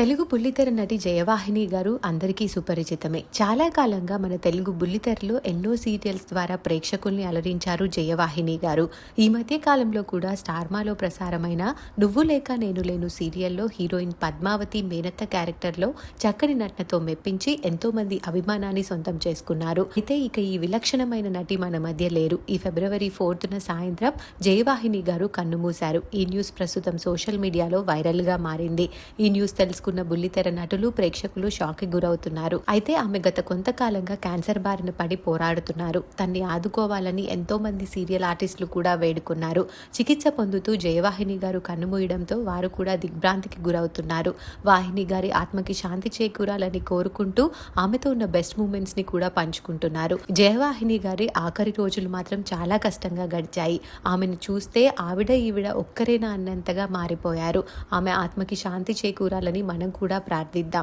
తెలుగు బుల్లితెర నటి జయవాహిని గారు అందరికీ సుపరిచితమే. చాలా కాలంగా మన తెలుగు బుల్లితెరలో ఎన్నో సీరియల్స్ ద్వారా ప్రేక్షకుల్ని అలరించారు జయవాహిని గారు. ఈ మధ్య కాలంలో కూడా స్టార్మాలో ప్రసారమైన నువ్వు లేక నేను లేను సీరియల్లో హీరోయిన్ పద్మావతి మేనత్త క్యారెక్టర్లో చక్కని నటనతో మెప్పించి ఎంతో మంది అభిమానాన్ని సొంతం చేసుకున్నారు. అయితే ఇక ఈ విలక్షణమైన నటి మన మధ్య లేరు. ఈ ఫిబ్రవరి ఫోర్త్న సాయంత్రం జయవాహిని గారు కన్నుమూశారు ఈ న్యూస్ ప్రస్తుతం సోషల్ మీడియాలో వైరల్గా మారింది. ఈ న్యూస్ తెలుసుకున్న బుల్లితెర నటులు ప్రేక్షకులు షాక్కి గురవుతున్నారు. అయితే ఆమె గత కొంతకాలంగా క్యాన్సర్ బారిన పడి పోరాడుతున్నారు. తన్ని ఆదుకోవాలని ఎంతో మంది సీరియల్ ఆర్టిస్టులు కూడా వేడుకున్నారు. చికిత్స పొందుతూ జయవాహిని గారు కన్నుమూయడంతో వారు కూడా దిగ్భ్రాంతికి గురవుతున్నారు. వాహిని గారి ఆత్మకి శాంతి చేకూరాలని కోరుకుంటూ ఆమెతో ఉన్న బెస్ట్ మూమెంట్స్ని కూడా పంచుకుంటున్నారు. జయవాహిని గారి ఆఖరి రోజులు మాత్రం చాలా కష్టంగా గడిచాయి. ఆమెను చూస్తే ఆవిడ ఈవిడ ఒక్కరేనా అన్నంతగా మారిపోయారు. ఆమె ఆత్మకి శాంతి చేకూరాలని మనం కూడా ప్రార్థిద్దాం.